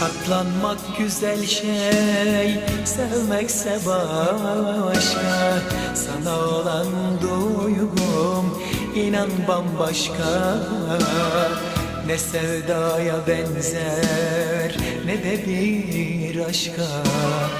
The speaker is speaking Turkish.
Katlanmak güzel şey, sevmekse başka Sana olan duygum inan bambaşka. Ne sevdaya benzer ne de bir aşka.